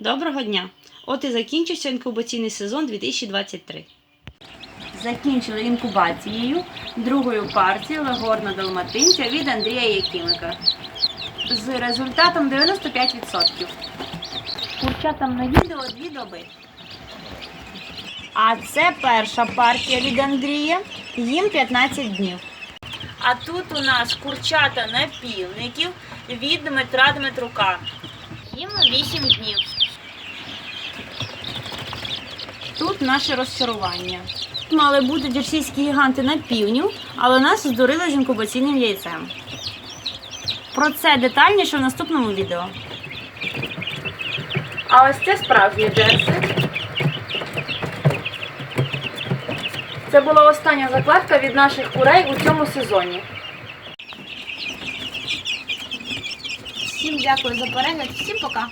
Доброго дня! От і закінчився інкубаційний сезон 2023. Закінчили інкубацією другою партією легорна далматинця від Андрія Якимика з результатом 95%. Курчатам на відео дві доби. А це перша партія від Андрія, їм 15 днів. А тут у нас курчата напівників від Дмитра Дмитрука. Їм 8 днів. Тут наше розчарування. Мали бути джерсійські гіганти на півню, але нас здурили з інкубаційним яйцем. Про це детальніше в наступному відео. А ось це справжні джерси. Це була остання закладка від наших курей у цьому сезоні. Всім дякую за перегляд, всім пока!